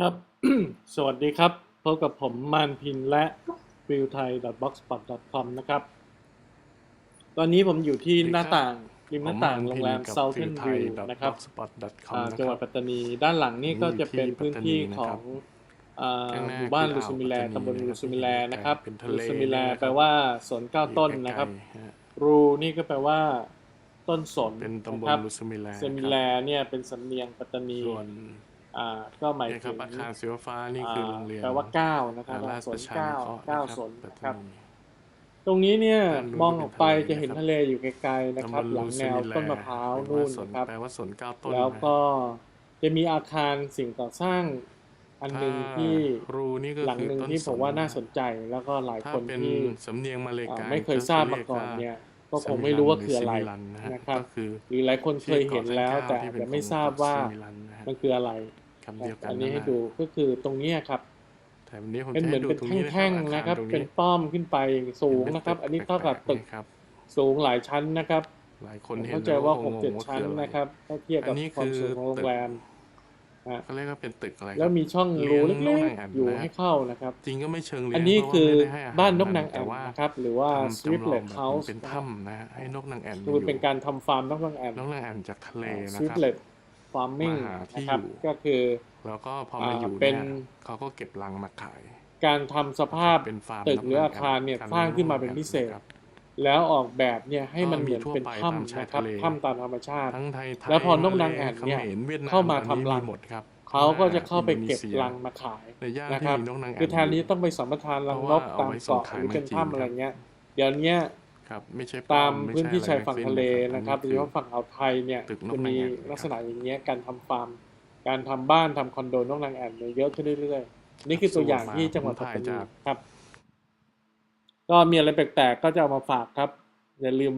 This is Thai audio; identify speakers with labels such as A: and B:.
A: ครับ สวัสดีครับ พบกับผมมานพินและ f i l t h a i b o x s p o t c o m นะครับ ตอนนี้ผมอยู่ที่หน้าต่างริมหน้าต่างโรงแรม Southern View นะครับ
B: spot.com
A: อ่า
B: นะ
A: จังห
B: ค
A: วั
B: รั
A: ด
B: บ
A: ปัตตานี ด้านหลังนี่ก็จะเป็น
B: อยู่ที่
A: พื้นที่
B: ปัตตานีนะ
A: ขอ
B: ครั
A: ง
B: บ
A: อ่า
B: ข้างหน้า
A: หมู่บ้าน
B: คือ
A: ลูซูมิแล
B: อ่าวปัตตานี
A: ตำบล
B: นะครับ
A: ลูซูมิแลนะครับ
B: เป็นทะเล
A: ลูซูมิแล
B: นะครับ
A: แปลว่าสวนเก้าต้นนะครับ
B: อยู่ใกล้ๆฮะ
A: รูนี่ก็แปลว่า ต้นสน
B: เป็นตำบล
A: นะครับ
B: ลูซูมิแล
A: เซมิแลเนี่ยเป็นสำเนียงปัตตานี
B: ส่วน
A: อ่าก็หมาย
B: เนี่ยค
A: ถึ
B: รับ
A: ง
B: อาคารสีฟ้าๆนี่คือโรงเรียน
A: แปลว่าเก้านะครับ
B: ราช
A: ส
B: ป
A: น
B: ระชา
A: เก้า
B: นุเคราะห์
A: เก้า
B: นะครับ
A: สน
B: ปัต
A: นะครับ
B: ตานี
A: ตรงนี้เนี่ย
B: ด้านนู้น
A: มองออกไป
B: เป็นทะเล
A: จะเห็นทะเลอยู่ไกลๆนะครับ
B: ตำบ
A: หลังแนว
B: ลูซูมิ
A: ต้นมะพร้าว
B: แปล
A: นู่น
B: ส
A: นะครับ
B: แปลว่าสนเก้าต้น
A: แล้ว
B: นะ
A: ก็จะมีอาคารสิ่งก่อสร้างอันหนึ่ง
B: ถ้า
A: ที่
B: รูนี่ก็
A: หลัง
B: คือ
A: หนึ่ง
B: ต้น
A: ที่ผมว่าน่าสน
B: น
A: ใจแล้วก็หลาย
B: ถ้า
A: คน
B: เป็น
A: ที่
B: สำเนียงมาเลย
A: อ่า
B: กา
A: ไม่เคยทราบมาก่อนเนี่ยก็คงไม่รู้ว่าคืออะไรนะครับ
B: ก็คือ
A: หรือหลายคนเคยเห็นแล้วแต่อาจจะไม่ทราบว่า
B: ที่เป็นของเกาะเซมิลันนะฮะ
A: มันคืออะไร
B: คำเดียวกัน
A: อันนี้ให้ะ
B: ฮะ
A: ดูก็คือตรงเนี้ยครับ
B: แต่วันนี้ผม
A: เป็น
B: จะ
A: เหมื
B: ให้
A: อน
B: ดู
A: เป็น
B: ตรงนี้
A: แท่งๆนะครับ
B: ตรง
A: เป็นป้อมขึ้นไปสูงนะครับ อันนี้เท่ากับตึก
B: ครับ
A: สูงหลายชั้นนะครับ
B: หลายค
A: ผ
B: น
A: ม
B: เห็น
A: เข้าใจว่า
B: แล้
A: ห
B: ก็
A: ก
B: งง
A: เจ็ด
B: ว่า
A: ชั้น
B: ออไนะ
A: ครับถ้าเทียบกับ
B: อันนี้
A: ความ
B: คือ
A: สูงของโรงแรมฮะ
B: เขาเรียกว่าเป็นตึกอะไรครับ
A: แล้วมีช่องรู
B: เลี้ยงน
A: เล็
B: ก
A: ก
B: นางแอ่น
A: ๆอยู่
B: นะ
A: ให้เข้านะครับ
B: จริงก็ไม่เชิงเลี้ยง
A: อันนี้
B: เพราะว่า
A: คือ
B: ไม่ได้ให้อาหาร
A: บ้านนกนาง
B: มั
A: แอ่น
B: แต่ว่า
A: นะครับ หรือว่า
B: ทำ
A: สวิฟ
B: จำล
A: เล
B: อง
A: ต
B: แบบ
A: เฮาส์
B: เป็นถ้ำนะฮะให้นกนางแอ่น
A: คือเป็นการทำฟาร์มนกนางแอ่น
B: นกนางแอ่นจากทะเลนะ
A: สวิ
B: ค
A: ฟ
B: รับ
A: เลต ฟาร์มิง
B: มาหาที่
A: นะครับ
B: อยู่
A: ก็คือ
B: แล้วก็พอ
A: อ่า
B: มาอยู่
A: เป็
B: เนี่ย
A: น
B: เขาก็เก็บรังมาขาย
A: การทำสภาพ
B: เป็นฟาร์ม
A: ตึก
B: น
A: หรืออาคารเนี่ยสร้างขึ้นมาเป็นพิเศษแล้วออกแบบเนี่ยให้มันเหมือนเป็นถ้ำนะครับถ้ำตามธรรมชาติ
B: ทั้งไทยไทย
A: แล้วพอนกนางแอ่นเนี่ย
B: ขมรวียดม
A: เข้ามา
B: อันนี้
A: ทำรัง
B: หมดครับ
A: เขาก็จะเข้าไปเก็บ
B: อินโดนีซีย
A: รังมาขาย
B: ในย่าน
A: นะ
B: ที่
A: ครับ
B: มีนกนางแอ่น
A: คือแทนที่ต้องไปสัมปทานรังนก
B: เพราะว่า
A: ตาม
B: เอาไว้ส่ง
A: เกาะ
B: ขา
A: ห
B: ย
A: รือเป็น
B: เมืองจีน
A: ถ้ำอะไร
B: ครับ
A: เงี้ยเดี๋ยวเนี้ย
B: ครับไม่ใช่
A: ตาม
B: ป้อไพื้
A: นที่
B: ใชา
A: ยฝั่ง
B: อไร
A: ทะเล
B: ทั้งสิ้
A: นะครับโดยเฉพาะฝั่งอ่าวไทยเนี่ย
B: ตึกนก
A: จะมี
B: นางแอ่นนะครับ
A: ลักษณะอย่างเงี้ยการทำฟาร์ม การทำบ้านทำคอนโดนกนางแอ่นเนี่ยเยอะขึ้นเรื่อยๆ นี่คือตัวอย่างที่จังหวัดปัตตานีครับ ก็มีอะไรแปลกๆก็จะเอามาฝากครับ อย่าลืม